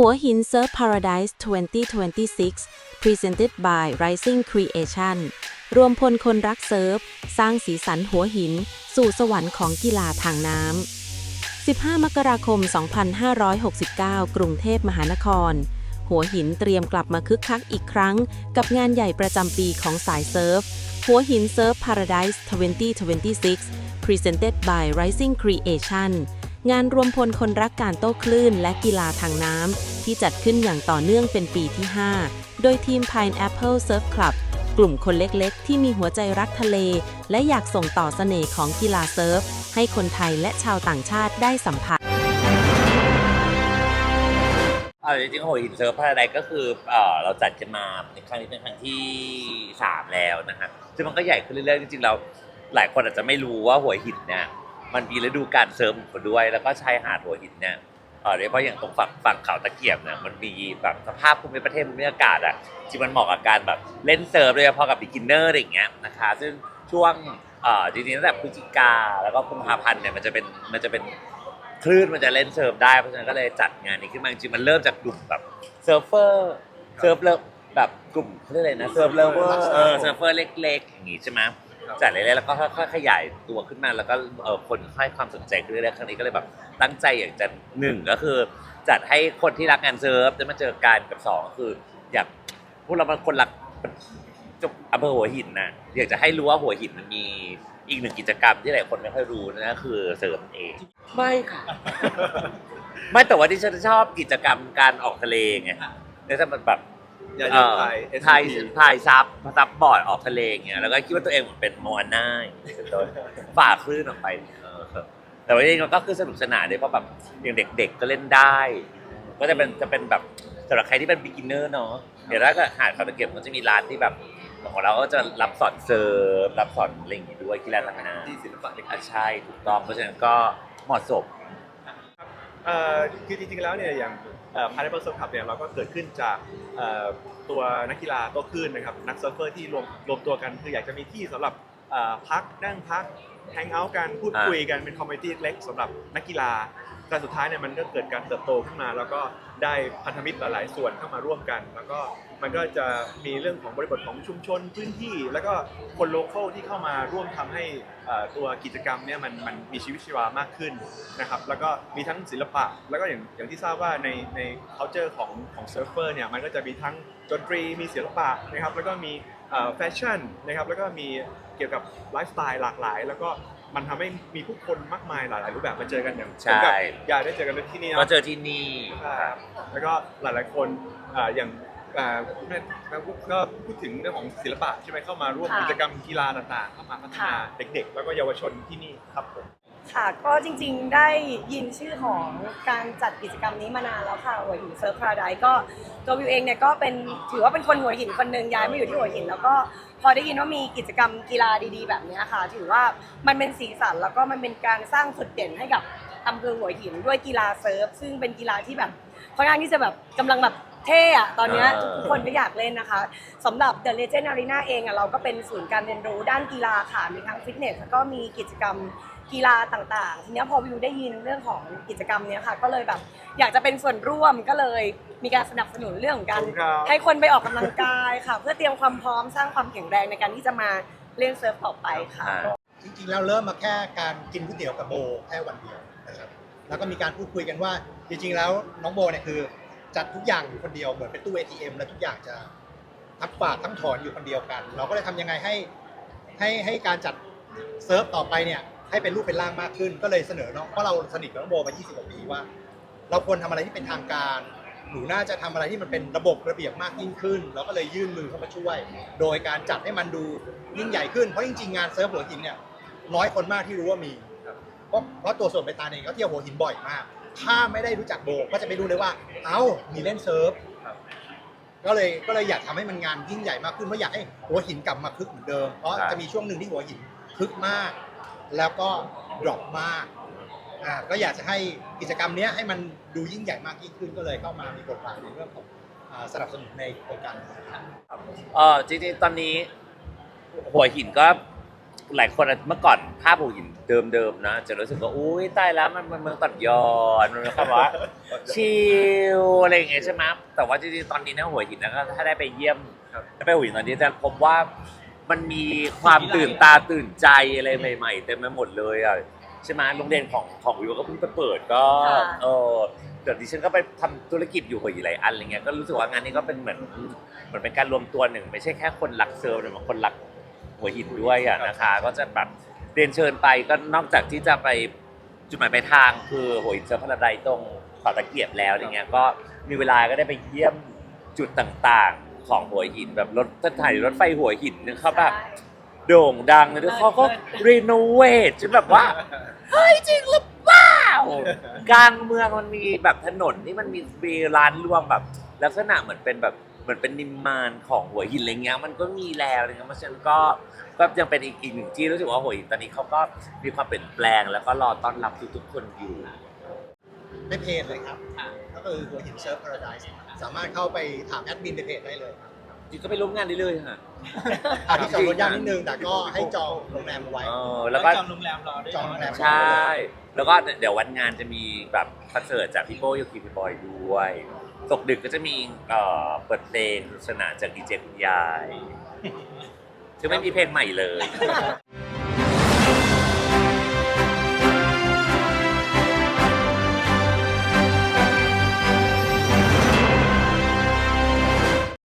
หัวหิน Surf Paradise 2026 Presented by Rising Creation รวมพลคนรักเซิร์ฟ สร้างสีสันหัวหิน สู่สวรรค์ของกีฬาทางน้ำ 15 มกราคม 2569 กรุงเทพมหานคร หัวหินเตรียมกลับมาคึกคักอีกครั้ง กับงานใหญ่ประจำปีของสายเซิร์ฟ หัวหิน Surf Paradise 2026 Presented by Rising Creation งานรวมพลคนรักการโต้คลื่นและกีฬาทางน้ำที่จัดขึ้นอย่างต่อเนื่องเป็นปีที่ 5 โดยทีม Pineapple Surf Club กลุ่มคนเล็กๆ ที่มีหัวใจรักทะเล และอยากส่งต่อเสน่ห์ของกีฬาเซิร์ฟ ให้คนไทยและชาวต่างชาติได้สัมผัสเอาจริงๆหัวหินเซิร์ฟพาราไดก็คือเออเราจัดกันมาในครั้งนี้เป็นครั้งที่สามแล้วนะฮะซึ่งมันก็ใหญ่ขึ้นเรื่อยๆ จริงๆ เราหลายคนอาจจะไม่รู้ว่าหัวหินเนี่ย มันมีฤดูการเซิร์ฟของมันด้วย แล้วก็ชายหาดหัวหินเนี่ยเออโดยเฉพาะอย่างตรงฝั่งฝั่งเขาตะเกียบเนี่ยมันมีแบบสภาพภูมิประเทศภูมิอากาศอะที่มันเหมาะกับการแบบเล่นเซิร์ฟโดยเฉพาะกับ beginner อะไรอย่างเงี้ยนะคะซึ่งช่วงเอ่อจริงๆตั้งแต่พฤศจิกาแล้วก็กุมภาพันธ์เนี่ยมันจะเป็นมันจะเป็นคลื่นมันจะเล่นเซิร์ฟได้เพราะฉะนั้นก็เลยจัดงานนี้ขึ้นมาจริงๆมันเริ่มจากกลุ่มแบบเซิร์ฟเฟอร์เซิร์ฟเลิฟแบบกลุ่มเขาเรียกอะไรนะเซิร์ฟเลเวอร์เออเซิร์ฟเฟอร์เล็กๆอย่างงี้ใช่ไหม จัดเรื่อยๆแล้วก็ค่อยๆขยายตัวขึ้นมาแล้วก็เออคนให้ความสนใจขึ้นเรื่อยๆครั้งนี้ก็เลยแบบตั้งใจอยากจะหนึ่งก็คือ จัดให้คนที่รักงานเซิร์ฟได้มาเจอกันกับสองก็คือ อยากพวกเราเป็นคนรักจุอำเภอหัวหินนะอยากจะให้รู้ว่าหัวหินมันมีอีกหนึ่งกิจกรรมที่หลายคนไม่ค่อยรู้นะก็คือเซิร์ฟนั่นเองไม่ค่ะ ไม่แต่ว่าที่ฉันชอบกิจกรรมการออกทะเลไงเนี่ยถ้ามันแบบ อย่าเอ่ลืมอถ่ายพาย SCP พายซับซับบอร์ดออกทะเลอย่างเงี้ยแล้วก็คิดว่าตัวเองเหมือนเป็นโมอาน่าอย่างเงี้ยเป็นต้นฝ่าคลื่นออกไปเออแต่ว่าจริงๆมันก็คือสนุกสนานด้วยเพราะแบบอย่างเด็ก ๆ ก็เล่นได้ ก็จะเป็นจะเป็นแบบสำหรับใครที่เป็น beginner เนาะเดี๋ยวถ้าเกิดหาดเขาตะเกียบมันจะมีร้านที่แบบของเราก็จะรับสอนเซิร์ฟรับสอนอะไรอย่างงี้ด้วยกีฬาทางน้ำที่ศิลปะเด็กอะใช่ถูกต้องเพราะฉะนั้นก็เหมาะสม เอ่อคือจริงๆแล้วเนี่ยอย่าง พาราเบลเซิร์ฟคัพเนี่ยเราก็เกิดขึ้นจากตัวนักกีฬาโตัวคลื่นนะครับนักเซิร์ฟเฟอร์ที่รวมรวมตัวกันคืออยากจะมีที่สำหรับพักนั่งพัก แฮงเอาท์กันพูดอ่าคุยกันเป็นคอมมูนิตี้เล็กสำหรับนักกีฬาแต่สุดท้ายเนี่ยมันก็เกิดการเติบโตขึ้นมา แล้วก็ได้พันธมิตรหลาย ๆ ส่วนเข้ามาร่วมกัน แล้วก็มันก็จะมีเรื่องของบริบทของชุมชนพื้นที่ แล้วก็คนโลเคอลที่เข้ามาร่วมทำให้เอ่อตัวกิจกรรมเนี่ยมันมันมีชีวิตชีวามากขึ้นนะครับแล้วก็มีทั้งศิลปะ แล้วก็อย่างอย่างที่ทราบว่าในใน culture ของของเซิร์ฟเฟอร์เนี่ยมันก็จะมีทั้งดนตรีมีศิลปะนะครับแล้วก็มี แฟชั่นนะครับแล้วก็มีเกี่ยวกับไลฟ์สไตล์หลากหลาย แล้วก็มันทำให้มีผู้คนมากมายหลาย ๆ รูปแบบมาเจอกันอย่างใช่ผมกับยายได้เจอกันที่นี่ก็เนาะเจอที่นี่ครับแล้วก็หลาย ๆ คนอ่าอย่างอ่าแม่แม่ปุ๊กก็พูดถึงเรื่องของศิลปะใช่ไหมเข้ามาร่วมค่ะกิจกรรมกีฬาต่าง ๆ เข้ามาพัฒนาค่ะเด็ก ๆ แล้วก็เยาวชนที่นี่ครับผม ค่ะก็จริงๆได้ยินชื่อของการจัดกิจกรรมนี้มานานแล้วค่ะหัวหินเซิร์ฟพาราไดก็ตัววิวเองเนี่ยก็เป็นถือว่าเป็นคนหัวหินคนหนึ่งย้ายมาอยู่ที่หัวหิน แล้วก็พอได้ยินว่ามีกิจกรรมกีฬาดีๆ แบบนี้ค่ะ ถือว่ามันเป็นสีสันแล้วก็มันเป็นการสร้างจุดเด่นให้กับอำเภอหัวหินด้วยกีฬาเซิร์ฟซึ่งเป็นกีฬาที่แบบค่อนข้างที่จะแบบกำลังแบบ เท่อะตอนเนี้ยเออทุกคนก็อยากเล่นนะคะสำหรับ The Legend Arena เองอะเราก็เป็นศูนย์การเรียนรู้ด้านกีฬาค่ะ มีทั้งฟิตเนสแล้วก็มีกิจกรรมกีฬาต่างๆ ทีเนี้ยพอวิวได้ยินเรื่องของกิจกรรมเนี้ยค่ะ ก็เลยแบบอยากจะเป็นส่วนร่วมก็เลยมีการสนับสนุนเรื่องของการ ขอบคุณครับ ให้คนไปออกกำลังกายค่ะ เพื่อเตรียมความพร้อมสร้างความแข็งแรงในการที่จะมาเล่นเซิร์ฟต่อไปค่ะ อ่า จริงๆแล้วเริ่มมาแค่การกินก๋วยเตี๋ยวกับโบแค่วันเดียวนะครับแล้วก็มีการพูดคุยกันว่าจริงๆแล้วน้องโบเนี่ยคือ จัดทุกอย่างอยู่คนเดียวเหมือนเป็นตู้ ATM แล้วทุกอย่างจะทั้งฝากทั้งถอนอยู่คนเดียวกัน เราก็เลยทำยังไงให้ให้ให้การจัดเซิร์ฟต่อไปเนี่ยให้เป็นรูปเป็นร่างมากขึ้น ก็เลยเสนอเนาะเพราะเราสนิทกับน้องโบมา 20 กว่าปีว่า เราควรทำอะไรที่เป็นทางการ หนูน่าจะทำอะไรที่มันเป็นระบบระเบียบมากยิ่งขึ้น เราก็เลยยื่นมือเข้ามาช่วย โดยการจัดให้มันดูยิ่งใหญ่ขึ้นเพราะจริงๆงานเซิร์ฟหัวหินเนี่ยน้อยคนมากที่รู้ว่ามี เพราะเพราะตัวส่วนไปตาเองก็เที่ยวหัวหินบ่อยมาก ถ้าไม่ได้รู้จักโบก็จะไม่รู้เลยว่า เอ้ามีเล่นเซิร์ฟก็เลยก็เลยอยากทำให้มันงานยิ่งใหญ่มากขึ้นเพราะอยากให้หัวหินกลับมาคึกเหมือนเดิม เพราะจะมีช่วงหนึ่งที่หัวหินคึกมาก แล้วก็ดรอปมากอ่าก็อยากจะให้กิจกรรมเนี้ยให้มันดูยิ่งใหญ่มากยิ่งขึ้นก็เลยเข้ามามีบทบาทในเรื่องของสนับสนุนในโครงการนี้ครับเออจริงๆตอนนี้หัวหินก็หลายคนเมื่อก่อนภาพหัวหิน เดิมๆนะ จะรู้สึกว่าอุ้ยตายแล้วมันมันเมืองตัดยอนมันมีความว่าชิลอะไรอย่างเงี้ยใช่ไหมแต่ว่าจริงๆตอนนี้นะหัวหินนะก็ถ้าได้ไปเยี่ยมครับถ้าไปหัวหินตอนนี้จะพบว่ามันมีความตื่นตาตื่นใจอะไรใหม่ ๆ เต็มไปหมดเลยอะใช่ไหมโรงเรียนของของวิวก็เพิ่งไปเปิดก็ค่ะเออเดี๋ยวดิฉันก็ไปทำธุรกิจอยู่หัวหินหลายอันอะไรเงี้ยก็รู้สึกว่างานนี้ก็เป็นเหมือนเหมือนเป็นการรวมตัวหนึ่ง ไม่ใช่แค่คนรักเซิร์ฟแต่บางคนรักหัวหินด้วยอะนะคะ ก็จะแบบ เรียนเชิญไปก็นอกจากที่จะไปจุดหมายปลายทางคือหัวหินเซิร์ฟพาราไดซ์ตรงเขอตะเกียบแล้วอย่างเงี้ยก็มีเวลาก็ได้ไปเยี่ยมจุดต่างๆ ของหัวหินแบบรถสถานีรถไฟหัวหินนึงเขาแบบโด่งดังเลยด้วยเขาก็รีโนเวทจนแบบว่าเฮ้ยจริงหรือเปล่ากลางเมืองมันมีแบบถนนที่มันมีมีร้านรวงแบบ ลักษณะเหมือนเป็นแบบ เหมือนเป็นนิมมานของหัวหินอะไรเงี้ยมันก็มีแล้วอะไรเงี้ยเพราะฉะนันก็ก็ยังเป็นอีกอีกหนึ่งที่รู้สึกว่าหัวหินตอนนี้เขาก็มีความเปลี่ยนแปลง แล้วก็รอต้อนรับทุกๆคนอยู่ ในเพจเลยครับ ก็คือหัวหินเซิร์ฟพาราไดซ์สามารถเข้าไปถามแอดมินในเพจได้เลยครับจริงก็ไปร่วมงานได้เลยค่ะ อาที่จองรถยากนิดนึงแต่ก็ให้จองโรงแรมเอาไว้ เออแล้วก็จองโรงแรมรอด้วยจองโรงแรม ใช่ แล้วก็เดี๋ยววันงานจะมีแบบคอนเสิร์ตจากพี่โป้ยคีพี่บอยด้วย ตกดึกก็จะมีเอ่อเปิดเพลงสนุกสนานจากดีเจคุณยาย ซึ่งไม่มีเพลงใหม่เลย